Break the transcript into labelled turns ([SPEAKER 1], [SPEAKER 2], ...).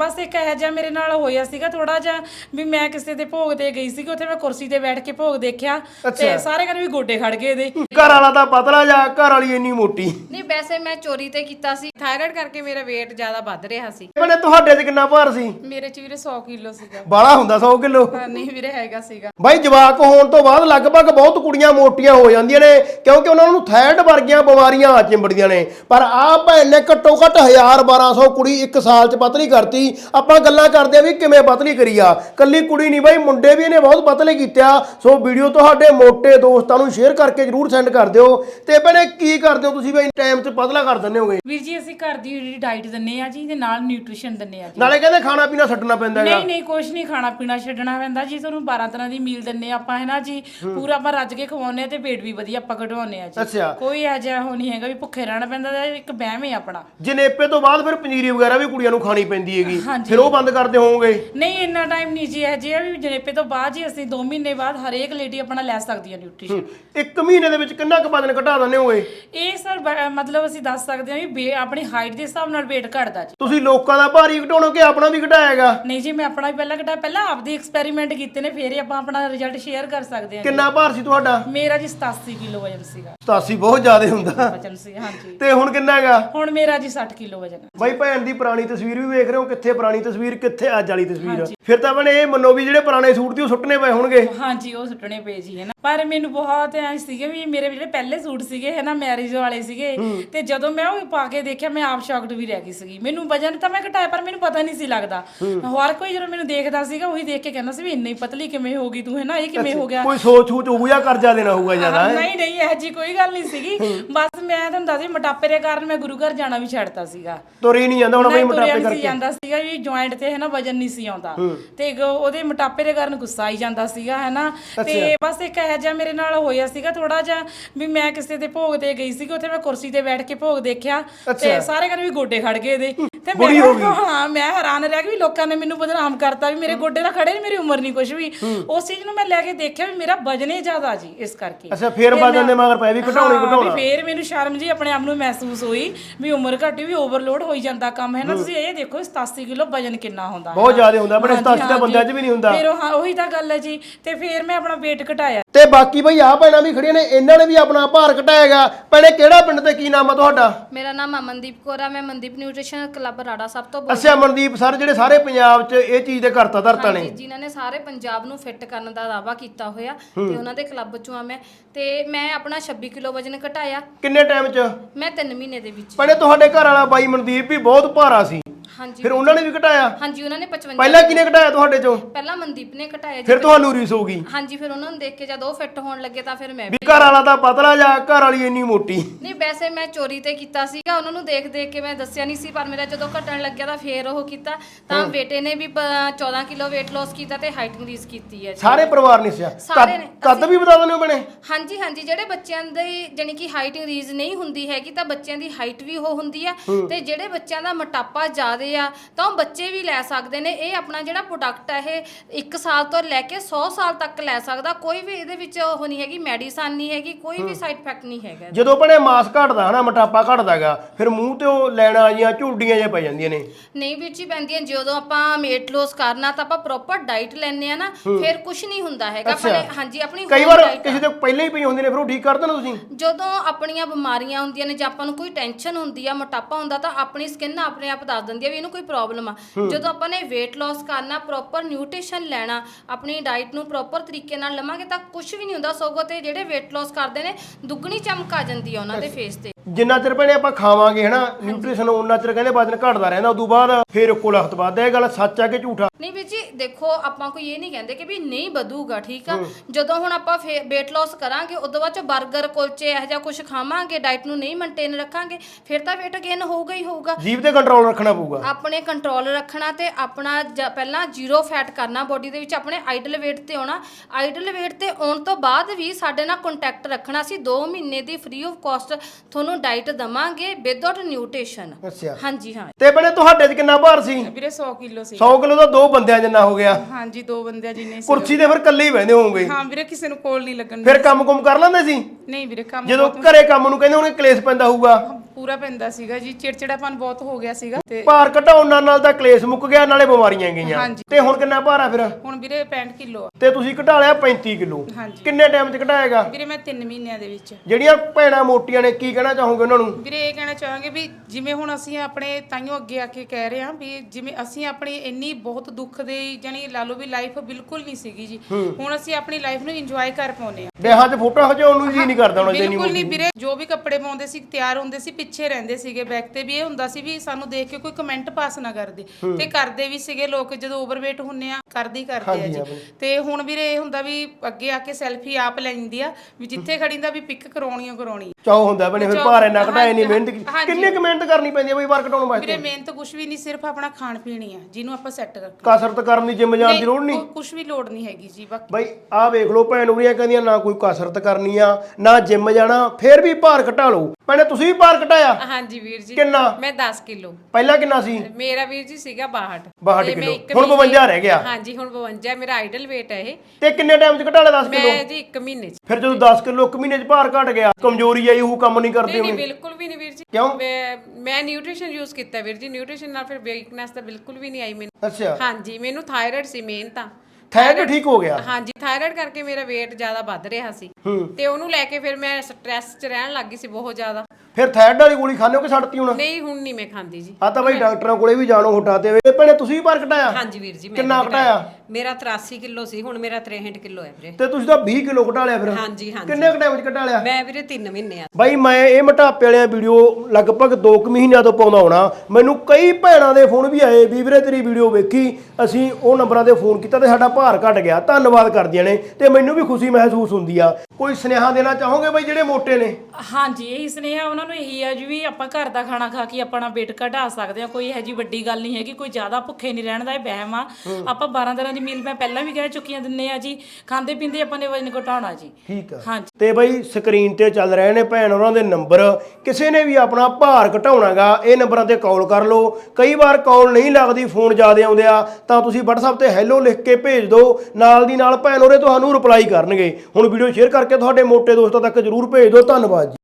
[SPEAKER 1] ਬਸ ਇੱਕ ਇਹੋ ਜਿਹਾ ਮੇਰੇ ਨਾਲ ਹੋਇਆ ਸੀਗਾ ਥੋੜਾ ਜਿਹਾ ਵੀ ਮੈਂ ਕਿਸੇ ਦੇ ਭੋਗ ਤੇ ਗਈ ਸੀਗੀ ਉੱਥੇ ਮੈਂ ਕੁਰਸੀ ਤੇ ਬੈਠ ਕੇ ਭੋਗ ਦੇਖਿਆ ਤੇ ਸਾਰੇ ਕਹਿੰਦੇ ਵੀ ਗੋਡੇ ਖੜ ਗਏ ਇਹਦੇ।
[SPEAKER 2] ਘਰ ਵਾਲਾ ਤਾਂ ਪਤਲਾ ਜਾ ਘਰ ਵਾਲੀ ਇੰਨੀ ਮੋਟੀ।
[SPEAKER 3] ਨਹੀਂ ਵੈਸੇ ਮੈਂ ਚੋਰੀ ਤੇ ਕੀਤਾ ਸੀ। ਥਾਇਰਾਇਡ ਕਰਕੇ ਮੇਰਾ weight ਜ਼ਿਆਦਾ ਵੱਧ ਰਿਹਾ ਸੀ।
[SPEAKER 2] ਬਣੇ ਤੁਹਾਡੇ 'ਚ ਕਿੰਨਾ ਭਾਰ ਸੀ?
[SPEAKER 1] ਮੇਰੇ ਚ ਵੀਰੇ 100 ਕਿਲੋ ਸੀਗਾ।
[SPEAKER 2] ਬਾਲਾ ਹੁੰਦਾ 100 ਕਿਲੋ।
[SPEAKER 1] ਹਾਂ, ਨਹੀਂ ਵੀਰੇ ਹੈਗਾ ਸੀਗਾ।
[SPEAKER 2] ਬਾਈ ਜਵਾਕ ਹੋਣ ਤੋਂ ਬਾਅਦ ਲਗਭਗ ਬਹੁਤ ਕੁੜੀਆਂ ਮੋਟੀਆਂ ਹੋ ਜਾਂਦੀਆਂ ਨੇ ਕਿਉਂਕਿ ਉਹਨਾਂ ਨੂੰ ਥਾਇਰਾਇਡ ਵਰਗੀਆਂ ਬਿਮਾਰੀਆਂ ਆ ਚਿੰਬੜਦੀਆਂ ਨੇ। ਪਰ ਆਹ ਭੈਣ ਨੇ ਘੱਟੋ ਘੱਟ 1000 1200 ਕੁੜੀ ਇੱਕ ਸਾਲ 'ਚ ਪਤਲੀ ਕਰਤੀ। ਆਪਾਂ ਗੱਲਾਂ ਕਰਦੇ ਆ ਵੀ ਕਿਵੇਂ ਪਤਲੀ ਕਰੀ ਆ। ਕੱਲੀ ਕੁੜੀ ਨਹੀਂ ਬਾਈ ਮੁੰਡੇ ਵੀ ਇਹਨੇ ਬਹੁਤ ਪਤਲੇ ਕੀਤੇ ਆ। ਸੋ ਵੀਡੀਓ ਤੁਹਾਡੇ ਮੋਟੇ ਦੋਸਤਾਂ ਨੂੰ ਸ਼ੇਅਰ ਕਰਕੇ ਜਰੂਰ ਸੈਂਡ ਕਰ ਦਿਓ। ਤੇ ਭੈਣੇ ਕੀ ਕਰਦੇ ਹੋ ਤੁਸੀਂ ਬਈ? ਟਾਈਮ 'ਚ ਪਤਲਾ ਕਰ ਦਿੰਦੇ ਹੋਗੇ।
[SPEAKER 1] ਵੀਰ ਜੀ ਅਸੀਂ ਘਰ ਦੀ ਜਿਹੜੀ ਡਾਈਟ ਦਿੰਨੇ ਆ ਜੀ ਤੇ ਨਾਲ ਨਿਊਟ੍ਰੀਸ਼ਨ ਦਿੰਨੇ ਆ ਜੀ।
[SPEAKER 2] ਨਾਲੇ ਕਹਿੰਦੇ ਖਾਣਾ ਪੀਣਾ ਛੱਡਣਾ ਪੈਂਦਾ ਹੈਗਾ।
[SPEAKER 1] ਨਹੀਂ ਨਹੀਂ ਕੁਛ ਨਹੀਂ ਖਾਣਾ ਪੀਣਾ ਛੱਡਣਾ ਪੈਂਦਾ ਜੀ। ਤੁਹਾਨੂੰ 12 ਤਰ੍ਹਾਂ ਦੀ ਮੀਲ ਦਿੰਨੇ ਆਪਾਂ ਹੈ ਨਾ ਜੀ ਪੂਰਾ ਆਪਾਂ ਰੱਜ ਕੇ ਖਵਾਉਂਦੇ ਆ ਤੇ weight ਵੀ ਵਧੀਆ ਆਪਾਂ ਘਟਾਉਂਦੇ ਆ ਜੀ।
[SPEAKER 2] ਅੱਛਾ।
[SPEAKER 1] ਕੋਈ ਐਜਾ ਹੋ ਨਹੀਂ ਹੈਗਾ ਵੀ ਭੁੱਖੇ ਰਹਿਣਾ ਪੈਂਦਾ ਤੇ ਇੱਕ ਵਹਿਮ ਹੈ ਆਪਣਾ।
[SPEAKER 2] ਜਨੇਪੇ ਤੋਂ ਬਾਅਦ ਫਿਰ ਪੰਜੀਰੀ ਵਗੈਰਾ ਵੀ ਕੁੜੀਆਂ ਨੂੰ ਖਾਣੀ ਪੈਂਦੀ ਹੈਗੀ।
[SPEAKER 1] ਹਾਂਜੀ।
[SPEAKER 2] ਫਿਰ ਉਹ ਬੰਦ ਕਰਦੇ ਹੋਵੋਗੇ?
[SPEAKER 1] ਨਹੀਂ ਇੰਨਾ ਟਾਈਮ ਨਹੀਂ ਜੀ ਹੈ ਜੇ ਵੀ ਜਨੇਪੇ ਤੋਂ ਬਾਅਦ ਜੀ ਅਸੀਂ 2 ਮਹੀਨੇ ਬਾਅਦ ਹਰੇਕ ਲੇਡੀ ਆਪਣਾ ਲੈ ਸਕਦੀ ਹੈ ਨਿਊਟ੍ਰੀਸ਼ਨ
[SPEAKER 2] ਇੱਕ ਮਹੀਨੇ ਦੇ ਵਿੱਚ ਕਿੰਨਾ ਕੁ ਵਜਨ ਘਟਾ ਦਿੰਦੇ ਹੋਗੇ
[SPEAKER 1] ਇਹ ਸਰ ਮਤਲਬ ਅਸੀਂ ਦੱਸ ਸਕਦੇ ਹਾਂ ਵੀ ਬੇ- ਆਪਣੀ ਹਾਈਟ ਦੇ ਹਿਸਾਬ ਨਾਲ weight ਘਟਦਾ ਜੀ।
[SPEAKER 2] ਤੁਸੀਂ ਲੋਕਾਂ ਦਾ ਭਾਰੀ ਘਟਾਉਣਾ ਕਿ ਆਪਣਾ ਵੀ ਘਟਾਏਗਾ?
[SPEAKER 1] ਨਹੀਂ ਜੀ ਮੈਂ ਆਪਣਾ ਵੀ ਪਹਿਲਾਂ ਘਟਾਇਆ ਪਹਿਲਾਂ ਆਪਦੇ ਐਕਸਪੈਰੀਮੈਂਟ ਕੀਤੇ ਨੇ ਫੇਰ ਹੀ ਆਪਾਂ ਆਪਣਾ ਰਿਜ਼ਲਟ ਸ਼ੇਅਰ ਕਰ ਸਕਦੇ ਹਾਂ।
[SPEAKER 2] ਕਿੰਨਾ ਭਾਰ ਸੀ ਤੁਹਾਡਾ?
[SPEAKER 1] ਮੇਰਾ ਜੀ 87 ਕਿਲੋ ਵਜਨ ਸੀਗਾ।
[SPEAKER 2] 87 ਬਹੁਤ ਜ਼ਿਆਦਾ ਹੁੰਦਾ।
[SPEAKER 1] ਵਜਨ ਸੀ ਹਾਂਜੀ।
[SPEAKER 2] ਤੇ ਹੁਣ ਕਿੰਨਾ ਹੈਗਾ?
[SPEAKER 1] ਹੁਣ ਮੇਰਾ ਜੀ 60 ਕਿਲੋ ਵਜਨ ਹੈ।
[SPEAKER 2] ਬਾਈ ਭੈਣ ਦੀ ਪੁਰਾਣੀ ਤਸਵੀਰ ਵੀ ਵੇਖ ਰਹੇ ਹੋ ਕਿੱਥੇ ਪੁਰਾਣੀ ਤਸਵੀਰ ਕਿੱਥੇ ਅੱਜ ਵਾਲੀ ਤਸਵੀਰ? ਫਿਰ ਤਾਂ ਬਣੇ ਇਹ ਮੰਨੋ ਵੀ ਜਿਹੜੇ ਪੁਰਾਣੇ ਸੂਟ ਸੀ ਉਹ ਸੁੱਟਣੇ ਪਏ ਹੋਣਗੇ।
[SPEAKER 1] ਹਾਂਜੀ ਉਹ ਸੁੱਟਣੇ ਪਏ ਜੀ ਹੈ ਨਾ। ਪਰ ਮੈਨੂੰ ਬਹੁਤ ਐ ਸੀਗੇ ਵੀ ਮੇਰੇ ਜਿਹੜੇ ਪਹਿਲੇ ਸੂਟ ਸੀਗੇ ਹੈ ਨਾ ਮੈਰਿਜ ਵਾਲੇ ਸੀਗੇ ਤੇ ਜਦੋਂ ਮੈਂ ਉਹ ਪਾ ਕੇ ਦੇਖਿਆ ਮੈਂ ਆਪ ਸ਼ੌਕਡ ਵੀ ਰਹਿ ਗਈ ਸੀਗੀ। ਮੈਨੂੰ ਵਜਨ ਤਾਂ ਮੈਂ ਘਟਾਇਆ ਪਰ ਮੈਨੂੰ ਪਤਾ ਨਹੀਂ ਸੀ ਲੱਗਦਾ। ਹਰ ਕੋਈ ਜਦੋਂ ਮੈਨੂੰ ਦੇਖਦਾ ਸੀਗਾ ਉਹੀ ਦੇਖ ਕੇ ਕਹਿੰਦਾ ਸੀ ਵੀ ਇੰਨੀ ਪਤਲੀ ਕਿਵੇਂ ਹੋ ਗਈ ਤੂੰ ਹੈ ਨਾ ਇਹ ਕਿਵੇਂ ਹੋ ਗਿਆ?
[SPEAKER 2] ਕੋਈ ਸੋਚ ਸੂਚ ਹੋਊ ਜਾਂ ਕਰਜ਼ਾ ਦੇਣਾ ਹੋਊਗਾ ਜ਼ਿਆਦਾ
[SPEAKER 1] ਨਹੀਂ ਨਹੀਂ ਇਹ ਜੀ ਕੋਈ ਗੱਲ ਨਹੀਂ ਸੀਗੀ। ਬਸ ਮੈਂ ਤੁਹਾਨੂੰ ਦੱਸਦੀ ਮੋਟਾਪੇ ਦੇ ਕਾਰਨ ਮੈਂ ਗੁਰੂ ਘਰ ਜਾਣਾ ਵੀ ਛੱਡਤਾ ਸੀਗਾ।
[SPEAKER 2] ਤੁਰੀ ਨਹੀਂ ਜਾਂਦਾ ਹੁਣ ਬਈ ਮੋਟਾਪੇ
[SPEAKER 1] ਸੀ
[SPEAKER 2] ਕਰਕੇ।
[SPEAKER 1] ਜਾਂਦਾ ਸੀਗਾ। ਵੀ ਜੁਆਇੰਟ ਤੇ ਹੈ ਨਾ ਵਜਨ ਨਹੀਂ ਸੀ ਆਉਂਦਾ। ਤੇ ਇੱਕ ਉਹਦੇ ਮੋਟਾਪੇ ਦੇ ਕਾਰਨ ਗੁੱਸਾ ਆਈ ਜਾਂਦਾ ਸੀਗਾ ਹੈ ਨਾ ਤੇ ਬਸ ਇੱਕ ਇਹੋ ਜਿਹਾ ਮੇਰੇ ਨਾਲ ਹੋਇਆ ਸੀਗਾ ਥੋੜਾ ਜਿਹਾ ਵੀ ਮੈਂ ਕਿਸੇ ਦੇ ਭੋਗ ਤੇ ਗਈ ਸੀਗੀ ਉੱਥੇ ਮੈਂ ਕੁਰਸੀ ਤੇ ਬੈਠ ਕੇ ਭੋਗ ਦੇਖਿਆ। ਤੇ ਸਾਰੇ ਕਹਿੰਦੇ ਵੀ ਗੋਡੇ ਖੜ ਗਏ ਇਹਦੇ। ਤੇ ਮੈਂ ਹਾਂ ਮੈਂ ਹੈਰਾਨ ਰਹਿ ਗਈ ਵੀ ਲੋਕਾਂ ਨੇ ਮੈਨੂੰ ਬਦਨਾਮ ਕਰਤਾ ਵੀ ਮੇਰੇ ਗੋਡੇ ਤਾਂ ਖੜੇ ਨਹੀਂ ਮੇਰੀ ਉਮਰ ਨਹੀਂ ਕੁਝ ਵੀ। ਉਸ ਚੀਜ਼ ਨੂੰ ਮੈਂ ਲੈ ਕੇ ਦੇਖਿਆ ਵੀ ਮੇਰਾ ਵਜਨ ਹੀ ਜ਼ਿਆਦਾ ਜੀ ਇਸ ਕਰਕੇ।
[SPEAKER 2] ਅੱਛਾ ਫੇਰ ਵਜਨ ਦੇ ਮਗਰ ਪਏ ਵੀ ਘਟਾਉਣੀ ਘਟਾਉਣਾ।
[SPEAKER 1] ਫੇਰ ਮੈਨੂੰ ਸ਼ਰਮ ਜੀ ਆਪਣੇ ਆਪ ਨੂੰ ਮਹਿਸੂਸ ਹੋਈ ਵੀ ਉਮਰ ਘਟੀ ਵੀ ਓਵਰਲੋਡ ਹੋਈ ਜਾਂਦਾ ਕੰਮ ਹੈ। ਨਾ ਤੁਸੀਂ ਇਹ ਦੇਖੋ 87 ਕਿਲੋ ਵਜਨ ਕਿੰਨਾ ਹੁੰਦਾ
[SPEAKER 2] ਬਹੁਤ ਜ਼ਿਆਦਾ ਹੁੰਦਾ ਆਪਣੇ
[SPEAKER 1] ਹਾਂਜੀ,
[SPEAKER 2] 87 ਦਾ। ਬੰਦਿਆਂ 'ਚ ਵੀ ਨਹੀਂ ਹੁੰਦਾ।
[SPEAKER 1] ਫਿਰ ਉਹ ਹਾਂ ਉਹੀ ਤਾਂ ਗੱਲ ਹੈ ਜੀ। ਤੇ ਫਿਰ ਮੈਂ ਆਪਣਾ weight ਘਟਾਇਆ।
[SPEAKER 2] ਤੇ ਬਾਕੀ ਬਈ ਆ ਭੈਣਾਂ ਵੀ ਖੜੀਆਂ ਨੇ ਇਹਨਾਂ ਨੇ ਵੀ ਆਪਣਾ ਭਾਰ ਘਟਾਏਗਾ ਭੈਣੇ ਕਿਹੜਾ ਪਿੰਡ ਤੇ ਕੀ ਨਾਮ ਆ ਤੁਹਾਡਾ?
[SPEAKER 3] ਮੇਰਾ ਨਾਮ ਅਮਨਦੀਪ ਕੌਰ ਆ ਮੈਂ ਮਨਦੀਪ ਨਿਊਟ੍ਰੀਸ਼ਨ ਕਲੱਬ ਰਾੜਾ ਸਭ ਤੋਂ ਬੋਲ
[SPEAKER 2] ਅੱਛਾ ਮਨਦੀਪ ਸਰ ਜਿਹੜੇ ਸਾਰੇ ਪੰਜਾਬ 'ਚ ਇਹ ਚੀਜ਼ ਦੇ ਕਰਤਾ ਧਰਤਾ ਨੇ।
[SPEAKER 3] ਹਾਂਜੀ, ਜਿਨ੍ਹਾਂ ਨੇ ਸਾਰੇ ਪੰਜਾਬ ਨੂੰ ਫਿੱਟ ਕਰਨ ਦਾ ਦਾਅਵਾ ਕੀਤਾ ਹੋਇਆ ਤੇ ਉਹਨਾਂ ਦੇ ਕਲੱਬ ਚੋਂ ਆ ਮੈਂ। ਤੇ ਮੈਂ ਆਪਣਾ 26 ਕਿਲੋ ਵਜਨ ਘਟਾਇਆ।
[SPEAKER 2] ਕਿੰਨੇ ਟਾਈਮ 'ਚ?
[SPEAKER 3] ਮੈਂ 3 ਮਹੀਨੇ ਦੇ ਵਿੱਚ।
[SPEAKER 2] ਭੈਣੇ ਤੁਹਾਡੇ ਘਰ ਵਾਲਾ ਬਾਈ ਮਨਦੀਪ ਵੀ ਬਹੁਤ ਭਾਰਾ ਸੀ।
[SPEAKER 3] ਹਾਂਜੀ
[SPEAKER 2] ਫਿਰ ਉਹਨਾਂ ਨੇ ਵੀ ਘਟਾਇਆ?
[SPEAKER 3] ਹਾਂਜੀ ਉਹਨਾਂ ਨੇ 55
[SPEAKER 2] ਪਹਿਲਾਂ ਕਿਹਨੇ ਘਟਾਇਆ ਤੁਹਾਡੇ 'ਚੋਂ?
[SPEAKER 3] ਪਹਿਲਾਂ ਮਨਦੀਪ ਨੇ ਘਟਾਇਆ ਜੀ
[SPEAKER 2] ਫਿਰ ਤੁਹਾਨੂੰ ਰੀਸ ਹੋ ਗਈ
[SPEAKER 3] ਹਾਂਜੀ ਫਿਰ ਉਹਨਾਂ ਨੂੰ ਦੇਖ ਕੇ ਜਦ ਉਹ ਫਿੱਟ ਹੋਣ ਲੱਗੇ ਤਾਂ ਫਿਰ ਮੈਂ ਵੀ
[SPEAKER 2] ਵੀ ਘਰ ਵਾਲਾ ਤਾਂ ਪਤਲਾ ਜਾ ਘਰ ਵਾਲੀ ਇੰਨੀ ਮੋਟੀ।
[SPEAKER 3] ਨਹੀਂ ਵੈਸੇ ਮੈਂ ਚੋਰੀ ਤੇ ਕੀਤਾ ਸੀਗਾ ਉਹਨਾਂ ਨੂੰ ਦੇਖ ਦੇਖ ਕੇ ਮੈਂ ਦੱਸਿਆ ਨਹੀਂ ਸੀ ਪਰ ਮੇਰਾ ਜਦੋਂ ਘਟਣ ਲੱਗਿਆ ਤਾਂ ਫੇਰ ਉਹ ਕੀਤਾ। ਤਾਂ ਬੇਟੇ ਨੇ ਵੀ ਪ- 14 ਕਿਲੋ weight loss ਕੀਤਾ ਤੇ ਹਾਈਟ ਇੰਕਰੀਜ਼ ਕੀਤੀ ਹੈ ਜੀ।
[SPEAKER 2] ਸਾਰੇ ਪਰਿਵਾਰ ਨੇ ਸਿਆ?
[SPEAKER 3] ਸਾਰੇ ਨੇ।
[SPEAKER 2] ਕੱਦ ਵੀ ਬਤਾ ਦਿੰਦੇ ਹੋ ਬਣੇ
[SPEAKER 3] ਹਾਂਜੀ ਹਾਂਜੀ ਜਿਹੜੇ ਬੱਚਿਆਂ ਦੀ ਜਾਣੀ ਕਿ ਹਾਈਟ ਇੰਕਰੀਜ਼ ਨਹੀਂ ਹੁੰਦੀ ਹੈਗੀ ਤਾਂ ਬੱਚਿਆਂ ਦੀ ਹਾਈਟ ਵੀ ਉਹ ਹੁੰਦੀ ਆ ਤੇ ਜਿਹੜੇ ਬੱਚਿਆਂ ਦਾ ਮੋਟਾਪਾ ਜ਼ਿਆਦੇ ਆ ਤਾਂ ਉਹ ਬੱਚੇ ਵੀ ਲੈ ਸਕਦੇ ਨੇ। ਇਹ ਆਪਣਾ ਜਿਹੜਾ ਪ੍ਰੋਡਕਟ ਆ ਇਹ 1 ਸਾਲ ਤੋਂ ਲੈ ਕੇ 100 ਸਾਲ ਤੱਕ ਲੈ ਸਕਦਾ। ਕੋਈ ਵੀ ਇਹਦੇ ਵਿੱਚ ਉਹ ਨਹੀਂ ਹੈਗੀ ਮੈਡੀਸਨ ਨਹੀਂ ਹੈਗੀ ਕੋਈ ਵੀ ਸਾਈਡ ਇਫੈਕਟ ਨਹੀਂ ਹੈਗਾ
[SPEAKER 2] ਜਦੋਂ ਬਣੇ ਮਾਸ ਘਟਦਾ ਹਨਾ ਮੋਟਾਪਾ ਘਟਦਾਗਾ ਫਿਰ ਮੂੰਹ ਤੇ ਉਹ ਲੈਣਾ ਜੀਆਂ ਝੁੱਡੀਆਂ ਜਿਹਾ ਪੈ ਜਾਂਦੀਆਂ ਨੇ।
[SPEAKER 3] ਨਹੀਂ ਵੀਰ ਜੀ ਪੈਂਦੀਆਂ ਜਦੋਂ ਆਪਾਂ weight loss ਕਰਨਾ ਤਾਂ ਆਪਾਂ ਪ੍ਰੋਪਰ ਡਾਈਟ ਲੈਣੇ ਆ ਨਾ ਫਿਰ ਕੁਝ ਨਹੀਂ ਹੁੰਦਾ ਹੈਗਾ। ਆਪਣੇ ਹਾਂਜੀ ਆਪਣੀ
[SPEAKER 2] ਕਈ ਵਾਰ। ਕਿਸੇ ਦੇ ਪਹਿਲਾਂ ਹੀ ਪਈ ਹੁੰਦੀ ਨੇ ਫਿਰ ਉਹ ਠੀਕ ਕਰ ਦੇਣਾ ਤੁਸੀਂ?
[SPEAKER 3] ਜਦੋਂ ਆਪਣੀਆਂ ਬਿਮਾਰੀਆਂ ਹੁੰਦੀਆਂ ਨੇ ਜਾਂ ਆਪਾਂ ਨੂੰ ਕੋਈ ਟੈਨਸ਼ਨ ਹੁੰਦੀ ਆ ਮੋਟਾਪਾ ਹੁੰਦਾ ਤਾਂ ਆਪਣੀ ਸਕਿਨ ਆਪਣੇ ਆਪ ਦੱਸ ਦਿੰਦੀ ਆ ਵੀ ਇਹਨੂੰ ਕੋਈ ਪ੍ਰੋਬਲਮ ਆ। ਜਦੋਂ ਆਪਾਂ ਨੇ weight loss ਕਰਨਾ ਪ੍ਰੋਪਰ ਨਿਊਟ੍ਰੀਸ਼ਨ ਲੈਣਾ ਆਪਣੀ ਡਾਈਟ ਨੂੰ ਪ੍ਰੋਪਰ ਤਰੀਕੇ ਨਾਲ ਲਵਾਂਗੇ ਤਾਂ ਕੁਝ ਵੀ ਨਹੀਂ ਹੁੰਦਾ। ਸਗੋਂ ਤੇ ਜਿਹੜੇ weight loss ਕਰਦੇ ਨੇ ਦੁੱਗਣੀ ਚਮਕ ਆ ਜਾਂਦੀ ਆ ਉਹਨਾਂ ਦੇ ਫੇਸ ਤੇ।
[SPEAKER 2] ਜਿੰਨਾ ਚਿਰ ਭੈਣੇ ਆਪਾਂ ਖਾਵਾਂਗੇ ਹਨਾ ਨਿਊਟ੍ਰੀਸ਼ਨ ਉਹਨਾਂ ਚਿਰ ਕਹਿੰਦੇ ਵਜਨ ਘਟਦਾ ਰਹਿੰਦਾ ਉਦੋਂ ਬਾਅਦ ਫਿਰ ਇੱਕੋ ਲਖਤ ਵੱਧਦਾ ਇਹ ਗੱਲ ਸੱਚ ਆ ਕਿ ਝੂਠਾ
[SPEAKER 3] ਨਹੀਂ ਵੀਰ ਜੀ ਦੇਖੋ ਆਪਾਂ ਕੋਈ ਇਹ ਨਹੀਂ ਕਹਿੰਦੇ ਕਿ ਵੀ ਨਹੀਂ ਵਧੂਗਾ ਠੀਕ ਆ? ਜਦੋਂ ਹੁਣ ਆਪਾਂ weight loss ਕਰਾਂਗੇ ਉਦੋਂ ਬਾਅਦ ਚ 버ਗਰ ਕੁਲਚੇ ਇਹੋ ਜਿਹਾ ਕੁਝ ਖਾਵਾਂਗੇ ਡਾਈਟ ਨੂੰ ਨਹੀਂ ਮੇਨਟੇਨ ਰੱਖਾਂਗੇ ਫਿਰ ਤਾਂ weight gain ਹੋਊਗਾ ਹੀ ਹੋਊਗਾ।
[SPEAKER 2] ਜੀਭ ਤੇ ਕੰਟਰੋਲ ਰੱਖਣਾ ਪਊਗਾ।
[SPEAKER 3] ਆਪਣੇ ਕੰਟਰੋਲ ਰੱਖਣਾ ਤੇ ਆਪਣਾ ਪਹਿਲਾਂ ਜ਼ੀਰੋ ਫੈਟ ਕਰਨਾ ਬੋਡੀ ਦੇ ਵਿੱਚ ਆਪਣੇ ਆਈਡਲ weight ਤੇ ਆਉਣਾ। ਆਈਡਲ weight ਤੇ ਆਉਣ ਤੋਂ ਬਾਅਦ ਵੀ ਸਾਡੇ ਨਾਲ ਕੰਟੈਕਟ ਰੱਖਣਾ ਸੀ 2 ਮਹੀਨੇ ਦੀ ਫ੍ਰੀ ਆਫ ਕਾਸਟ ਤੁਹਾਨੂੰ ਡਾਈਟ ਦਵਾਂਗੇ ਵਿਦਆਊਟ ਨਿਊਟ੍ਰੀਸ਼ਨ
[SPEAKER 2] ਅੱਛਾ।
[SPEAKER 3] ਹਾਂਜੀ ਹਾਂ।
[SPEAKER 2] ਤੇ ਭੈਣੇ ਤੁਹਾਡੇ 'ਚ ਕਿੰਨਾ ਭਾਰ ਸੀ?
[SPEAKER 1] ਵੀਰੇ 100 ਕਿਲੋ ਸੀ।
[SPEAKER 2] 100 ਕਿਲੋ ਦਾ ਦੋ ਬੰਦਿਆਂ ਜਿੰਨਾ ਹੋ ਗਿਆ।
[SPEAKER 1] ਹਾਂਜੀ ਦੋ ਬੰਦਿਆਂ ਜਿੰਨੇ ਸੀ।
[SPEAKER 2] ਕੁਰਸੀ ਤੇ ਫਿਰ ਇਕੱਲੇ ਹੀ ਬਹਿੰਦੇ ਹੋਵੋਗੇ।
[SPEAKER 1] ਹਾਂ ਵੀਰੇ ਕਿਸੇ ਨੂੰ ਕੋਲ ਨਹੀਂ ਲੱਗਣ
[SPEAKER 2] ਫਿਰ ਕੰਮ ਕੁਮ ਕਰ ਲੈਂਦੇ ਸੀ?
[SPEAKER 1] ਨਹੀਂ ਵੀਰੇ ਕੰਮ
[SPEAKER 2] ਜਦੋਂ ਘਰੇ ਕੰਮ ਨੂੰ ਕਹਿੰਦੇ ਉਹਨੇ ਕਲੇਸ਼ ਪੈਂਦਾ ਹੋਊਗਾ।
[SPEAKER 4] ਪੂਰਾ ਪੈਂਦਾ ਸੀਗਾ ਜੀ ਚਿੜਚਿੜਾਪਨ ਬਹੁਤ ਹੋ ਗਿਆ ਸੀਗਾ ਤੇ
[SPEAKER 2] ਭਾਰ ਘਟਾਉਣ ਨਾਲ ਨਾਲ ਤਾਂ ਕਲੇਸ਼ ਮੁੱਕ ਗਿਆ ਨਾਲੇ ਬਿਮਾਰੀਆਂ ਗਈਆਂ।
[SPEAKER 4] ਹਾਂਜੀ।
[SPEAKER 2] ਤੇ ਹੁਣ ਕਿੰਨਾ ਭਾਰ ਆ ਫਿਰ?
[SPEAKER 4] ਹੁਣ ਵੀਰੇ 65 ਕਿਲੋ ਆ।
[SPEAKER 2] ਤੇ ਤੁਸੀਂ ਘਟਾ ਲਿਆ 35 ਕਿਲੋ।
[SPEAKER 4] ਹਾਂਜੀ।
[SPEAKER 2] ਕਿੰਨੇ ਟਾਈਮ 'ਚ ਘਟਾਏਗਾ?
[SPEAKER 4] ਵੀਰੇ ਮੈਂ 3 ਮਹੀਨਿਆਂ ਦੇ ਵਿੱਚ।
[SPEAKER 2] ਜਿਹੜੀਆਂ ਭੈਣਾਂ ਮੋਟੀਆਂ ਨੇ ਕੀ ਕਹਿਣਾ ਚਾਹੋਗੇ ਉਹਨਾਂ ਨੂੰ?
[SPEAKER 4] ਵੀਰੇ ਇਹ ਕਹਿਣਾ ਚਾਹਾਂਗੇ ਵੀ ਜਿਵੇਂ ਹੁਣ ਅਸੀਂ ਆਪਣੇ ਤਾਈਓ ਅੱਗੇ ਆ ਕੇ ਕਹਿ ਰਹੇ ਹਾਂ ਵੀ ਜਿਵੇਂ ਅਸੀਂ ਆਪਣੀ ਇੰਨੀ ਬਹੁਤ ਦੁੱਖ ਦੇ ਜਾਨੀ ਲਾ ਲਓ ਵੀ ਲਾਈਫ ਬਿਲਕੁਲ ਨਹੀਂ ਸੀਗੀ ਜੀ। ਹੁਣ ਅਸੀਂ ਆਪਣੀ ਲਾਈਫ ਨੂੰ ਇੰਜੋਏ ਕਰ ਪਾਉਂਦੇ ਆ
[SPEAKER 2] ਵਿਆਹਾਂ 'ਚ ਫੋਟੋ ਖਿਚਾਉਣ ਨੂੰ ਜੀ ਨਹੀਂ ਕਰਦਾ ਹੁਣ ਇੰਨੀ
[SPEAKER 4] ਬਿਲਕੁਲ ਨਹੀਂ ਵੀਰੇ। ਜੋ ਵੀ ਕੱਪੜੇ ਪਾਉਂਦੇ ਸੀ ਤਿਆਰ ਹੁੰਦੇ ਸੀ ਪਿੱਛੇ ਰਹਿੰਦੇ ਸੀਗੇ ਬੈਕ ਤੇ ਵੀ ਇਹ ਹੁੰਦਾ ਸੀ ਵੀ ਸਾਨੂੰ ਦੇਖ ਕੇ ਕੋਈ ਕਮੈਂਟ ਪਾਸ ਨਾ ਕਰਦੇ। ਤੇ ਕਰਦੇ ਵੀ ਸੀਗੇ ਲੋਕ ਜਦੋਂ ਓਵਰਵੇਟ ਹੁੰਨੇ ਆ ਕਰਦੇ ਕਰਦੇ ਆ ਜੀ। ਤੇ ਹੁਣ ਵੀਰੇ ਇਹ ਹੁੰਦਾ ਵੀ ਅੱਗੇ ਆ ਕੇ ਸੈਲਫੀ ਆਪ ਲੈਂਦੀ ਆ ਵੀ ਜਿੱਥੇ ਖੜੀ ਦਾ ਵੀ ਪਿਕ ਕਰਾਉਣੀ ਓ ਕਰਾਉਣੀ।
[SPEAKER 2] ਚਾਹ ਹੁੰਦਾ ਬਣੇ ਫਿਰ ਭਾਰ ਇੰਨਾ ਘਟਾਏ ਨਹੀਂ ਮਿਹਨਤ ਕੀਤੀ
[SPEAKER 4] ਹਾਂਜੀ।
[SPEAKER 2] ਕਿੰਨੀ ਕੁ ਮਿਹਨਤ ਕਰਨੀ ਪੈਂਦੀ ਹੈ ਬਈ ਭਾਰ ਘਟਾਉਣ ਵਾਸਤੇ?
[SPEAKER 4] ਵੀਰੇ ਮਿਹਨਤ ਕੁਝ ਵੀ ਨਹੀਂ ਸਿਰਫ ਆਪਣਾ ਖਾਣ ਪੀਣ ਹੀ ਆ ਜਿਹਨੂੰ ਆਪਾਂ ਸੈੱਟ ਕਰ
[SPEAKER 2] ਕਸਰਤ ਕਰਨ ਦੀ ਜਿੰਮ ਜਾਣ ਦੀ ਲੋੜ ਨਹੀਂ
[SPEAKER 4] ਕੁਝ ਵੀ ਲੋੜ ਨਹੀਂ ਹੈਗੀ ਜੀ ਬਾਕੀ
[SPEAKER 2] ਬਈ ਆਹ ਵੇਖ ਲਓ ਭੈਣ ਉਰੀਆਂ ਕਹਿੰਦੀਆਂ ਨਾ ਕੋਈ ਕਸਰਤ ਕਰਨੀ ਆ ਨਾ ਜਿੰਮ ਜਾਣਾ ਫਿਰ ਵੀ ਭਾਰ ਘਟਾ ਲਓ। ਭੈਣੇ ਤੁਸੀਂ ਵੀ ਭਾਰ ਘਟਾਇਆ?
[SPEAKER 5] ਹਾਂਜੀ ਵੀਰ ਜੀ।
[SPEAKER 2] ਕਿੰਨਾ?
[SPEAKER 5] ਮੈਂ 10 ਕਿਲੋ।
[SPEAKER 2] ਪਹਿਲਾਂ ਕਿੰਨਾ ਸੀ?
[SPEAKER 5] ਮੇਰਾ ਵੀਰ ਜੀ ਸੀਗਾ 62
[SPEAKER 2] 62
[SPEAKER 5] ਤੇ ਮੈਂ
[SPEAKER 2] ਕਿਲੋ।
[SPEAKER 5] ਇੱਕ
[SPEAKER 2] ਹੁਣ
[SPEAKER 5] ਮਹੀਨੇ-
[SPEAKER 2] 52 ਰਹਿ ਗਿਆ।
[SPEAKER 5] ਹਾਂਜੀ ਹੁਣ 52 ਮੇਰਾ ਆਈਡਲ weight ਹੈ ਇਹ।
[SPEAKER 2] ਤੇ ਕਿੰਨੇ ਟਾਈਮ 'ਚ ਘਟਾ ਲਿਆ 10 ਕਿਲੋ?
[SPEAKER 5] ਮੈਂ ਜੀ 1 ਮਹੀਨੇ ਚ।
[SPEAKER 2] ਫਿਰ ਜਦੋਂ 10 ਕਿਲੋ ਇੱਕ ਮਹੀਨੇ 'ਚ ਭਾਰ ਘਟ ਗਿਆ ਕਮਜ਼ੋਰੀ ਆਈ ਉਹ ਕੰਮ ਨਹੀਂ ਕਰਦੇ
[SPEAKER 5] ਨਹੀਂ ਨਹੀਂ
[SPEAKER 2] ਹੋਣੇ।
[SPEAKER 5] ਬਿਲਕੁਲ ਵੀ ਨਹੀਂ ਵੀਰ ਜੀ।
[SPEAKER 2] ਕਿਉਂ?
[SPEAKER 5] ਮੈਂ ਮੈਂ ਨਿਊਟ੍ਰੀਸ਼ਨ ਯੂਜ਼ ਕੀਤਾ ਵੀਰ ਜੀ। ਨਿਊਟ੍ਰੀਸ਼ਨ ਨਾਲ ਫਿਰ ਵੀਕਨੈਸ ਤਾਂ ਬਿਲਕੁਲ ਵੀ ਨਹੀਂ ਆਈ ਮੈਨੂੰ।
[SPEAKER 2] ਅੱਛਾ।
[SPEAKER 5] ਹਾਂਜੀ ਮੈਨੂੰ ਥਾਇਰਾਇਡ ਸੀ ਮੇਨ ਤਾਂ।
[SPEAKER 2] ਥਾਇਰਾਇਡ ਠੀਕ ਹੋ ਗਿਆ।
[SPEAKER 5] ਹਾਂਜੀ ਥਾਇਰਾਇਡ ਕਰਕੇ ਮੇਰਾ weight ਜ਼ਿਆਦਾ ਵੱਧ ਰਿਹਾ ਸੀ। ਤੇ ਉਹਨੂੰ ਲੈ ਕੇ ਫਿਰ ਮੈਂ ਸਟ੍ਰੈਸ 'ਚ ਰਹਿਣ ਲੱਗੀ ਸੀ ਬਹੁਤ ਜ਼ਿਆਦਾ।
[SPEAKER 2] ਫਿਰ ਥਾਇਰਾਇਡ ਵਾਲੀ ਗੋਲੀ ਖਾਣੇ ਹੋ ਕਿ ਛੱਡਤੀ ਹੁਣ?
[SPEAKER 5] ਨਹੀਂ ਹੁਣ ਨਹੀਂ ਮੈਂ ਖਾਂਦੀ ਜੀ।
[SPEAKER 2] ਆ ਤਾਂ ਬਈ ਡਾਕਟਰਾਂ ਕੋਲੇ ਵੀ ਜਾਣੋ ਹਟਾਤੇ ਵੇ ਭੈਣੇ ਤੁਸੀਂ ਵੀ ਭਾਰ ਘਟਾਇਆ?
[SPEAKER 6] ਹਾਂਜੀ ਵੀਰ ਜੀ ਮੈਂ
[SPEAKER 2] ਕਿੰਨਾ ਘਟਾਇਆ?
[SPEAKER 6] ਮੇਰਾ 83 ਕਿਲੋ ਸੀ ਹੁਣ ਮੇਰਾ 63 ਕਿਲੋ ਹੈ ਵੀਰੇ।
[SPEAKER 2] ਤੇ ਤੁਸੀਂ ਤਾਂ 20 ਕਿਲੋ ਘਟਾ ਲਿਆ ਫਿਰ।
[SPEAKER 6] ਹਾਂਜੀ ਹਾਂਜੀ।
[SPEAKER 2] ਕਿੰਨੇ ਟਾਈਮ 'ਚ ਘਟਾ ਲਿਆ?
[SPEAKER 6] ਮੈਂ ਵੀਰੇ 3 ਮਹੀਨੇ ਆ।
[SPEAKER 2] ਬਾਈ ਮੈਂ ਇਹ ਮੋਟਾਪੇ ਵਾਲੀਆਂ ਵੀਡੀਓ ਲਗਭਗ 2 ਕੁ ਮਹੀਨਿਆਂ ਤੋਂ ਪਾਉਂਦਾ ਹੋਣਾ। ਮੈਨੂੰ ਕਈ ਭੈਣਾਂ ਦੇ ਫੋਨ ਵੀ ਆਏ ਵੀ ਵੀਰੇ ਤੇਰੀ ਵੀਡੀਓ ਵੇਖੀ। ਅਸੀਂ ਉਹ ਨੰਬਰਾਂ ਤੇ ਫੋਨ ਕੀਤਾ ਤੇ ਸਾਡਾ ਭਾਰ ਘਟ ਗਿਆ। ਧੰਨਵਾਦ ਕਰਦੀਆਂ ਨੇ ਤੇ ਮੈਨੂੰ ਵੀ ਖੁਸ਼ੀ ਮਹਿਸੂਸ ਹੁੰਦੀ ਆ। ਕੋਈ ਸੁਨੇਹਾ ਦੇਣਾ ਚਾਹੋਗੇ ਬਾਈ ਜਿਹੜੇ ਮੋਟੇ ਨੇ?
[SPEAKER 4] ਹਾਂਜੀ ਇਹ ਸੁਨੇਹਾ ਉਹਨਾਂ ਨੂੰ ਇਹੀ ਆ ਜੀ ਵੀ ਆਪਾਂ ਘਰ ਦਾ ਖਾਣਾ ਖਾ ਕੇ ਆਪਣਾ weight ਘਟਾ ਸਕਦੇ ਆ। ਕੋਈ ਇਹੋ ਜੀ ਵੱਡੀ ਗੱਲ ਨਹੀਂ ਹੈਗੀ ਕੋਈ ਜ਼ਿਆਦਾ ਭੁੱਖੇ ਨਹੀਂ ਰਹਿਣ ਦਾ ਇਹ ਵਹਿਮ ਆ। ਆਪਾਂ 12 ਤਰ੍ਹਾਂ ਦੀ ਮੀਲ ਮੈਂ ਪਹਿਲਾਂ ਵੀ ਕਹਿ ਚੁੱਕੀਆਂ ਦਿੰਨੇ ਆ ਜੀ। ਖਾਂਦੇ ਪੀਂਦੇ ਆਪਾਂ ਨੇ ਵਜਨ ਘਟਾਉਣਾ ਜੀ।
[SPEAKER 2] ਠੀਕ ਆ।
[SPEAKER 4] ਹਾਂਜੀ।
[SPEAKER 2] ਤੇ ਬਈ ਸਕਰੀਨ ਤੇ ਚੱਲ ਰਹੇ ਨੇ ਭੈਣ ਉਹਨਾਂ ਦੇ ਨੰਬਰ। ਕਿਸੇ ਨੇ ਵੀ ਆਪਣਾ ਭਾਰ ਘਟਾਉਣਾਗਾ ਇਹ ਨੰਬਰਾਂ ਤੇ ਕਾਲ ਕਰ ਲਓ। ਕਈ ਵਾਰ ਕਾਲ ਨਹੀਂ ਲੱਗਦੀ ਫੋਨ ਜ਼ਿਆਦਾ ਆਉਂਦੇ ਆ। ਤਾਂ ਤੁਸੀਂ WhatsApp ਤੇ ਹੈਲੋ ਲਿਖ ਕੇ ਭੇਜ ਦਿਓ, ਨਾਲ ਦੀ ਨਾਲ ਭੈਣ ਉਹਰੇ ਤੁਹਾਨੂੰ ਰਿਪਲਾਈ ਕਰਨਗੇ। ਹੁਣ ਵੀਡੀਓ ਸ਼ੇਅਰ ਕਰਕੇ ਤੁਹਾਡੇ ਮੋਟੇ ਦੋਸਤਾਂ ਤੱਕ ਜਰੂਰ ਭੇਜ ਦਿਓ, ਧੰਨਵਾਦ ਜੀ।